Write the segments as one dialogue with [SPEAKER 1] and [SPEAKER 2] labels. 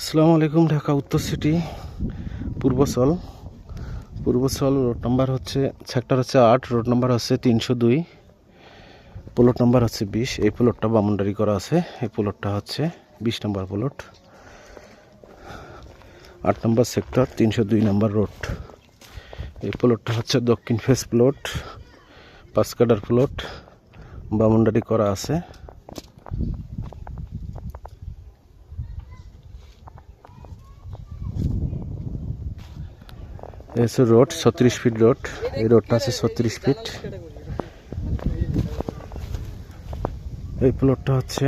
[SPEAKER 1] আসসালামু আলাইকুম, ঢাকা উত্তর city Purbachal Purbachal road number হচ্ছে, সেক্টর হচ্ছে আট, রোড নাম্বার হচ্ছে তিনশো দুই, প্লট নাম্বার হচ্ছে বিশ। এই প্লটটা বামুন্ডারি করা আছে। এই প্লটটা হচ্ছে বিশ নাম্বার প্লট। আট নম্বর সেক্টর, তিনশো দুই নম্বর রোড। এই প্লটটা হচ্ছে দক্ষিণ ফেস প্লট পাঁচ কাটার প্লট, বামুন্ডারি করা আছে। হচ্ছে রোড, ছত্রিশ ফিট রোড। এই রোডটা আছে ছত্রিশ ফিট। এই প্লটটা হচ্ছে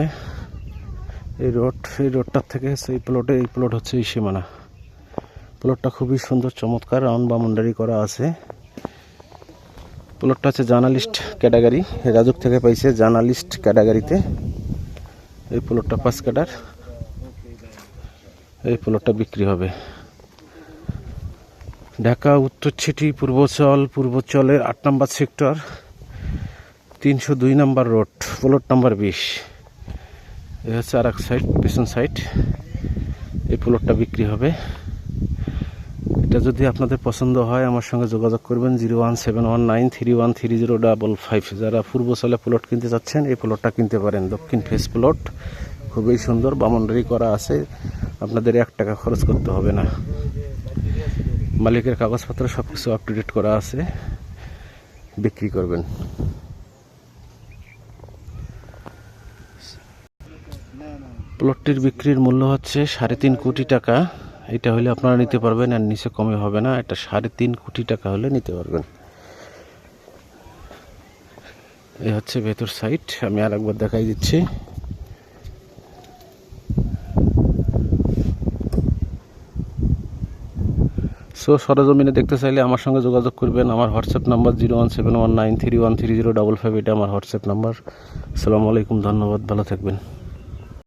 [SPEAKER 1] এই রোড। এই রোডটার থেকে এই প্লটে এই প্লট হচ্ছে এই সীমানা। প্লটটা খুবই সুন্দর, চমৎকার, রাউন্ড বাউন্ডারি করা আছে। প্লটটা হচ্ছে জার্নালিস্ট ক্যাটাগরি। রাজুক থেকে পাইছে জার্নালিস্ট ক্যাটাগরিতে। এই প্লটটা পাঁচ কাটার। এই প্লটটা বিক্রি হবে। ঢাকা, উত্তর সিটি, পূর্বচল, পূর্বচলের আট নম্বর সেক্টর, তিনশো দুই নম্বর রোড, প্লট নাম্বার বিশ। এ হচ্ছে আর এক সাইড, পেছন সাইড। এই প্লটটা বিক্রি হবে। এটা যদি আপনাদের পছন্দ হয়, আমার সঙ্গে যোগাযোগ করবেন zero one seven one nine three one three zero double five. যারা পূর্বচলে প্লট কিনতে চাচ্ছেন, এই প্লটটা কিনতে পারেন। দক্ষিণ ফেস প্লট, খুবই সুন্দর বামন্ডারি করা আছে। আপনাদের এক টাকা খরচ করতে হবে না। মালিকের কাগজপত্র সব কিছু আপ টু ডেট করা আছে, বিক্রি করবেন। প্লটটির বিক্রির মূল্য হচ্ছে সাড়ে তিন কোটি টাকা। এটা হলে আপনারা নিতে পারবেন, আর নিচে কমে হবে না, এটা সাড়ে তিন কোটি টাকা হলে নিতে পারবেন। এই হচ্ছে ভেতর সাইড আমি আর একবার দেখাই দিচ্ছি। সো সরজমিনে দেখতে চাইলে আমার সঙ্গে যোগাযোগ করবেন। আমার WhatsApp number zero one seven one nine three one three zero double five এটা আমার হোয়াটসঅ্যাপ নাম্বার আসসালামু আলাইকুম, ধন্যবাদ, ভালো থাকবেন।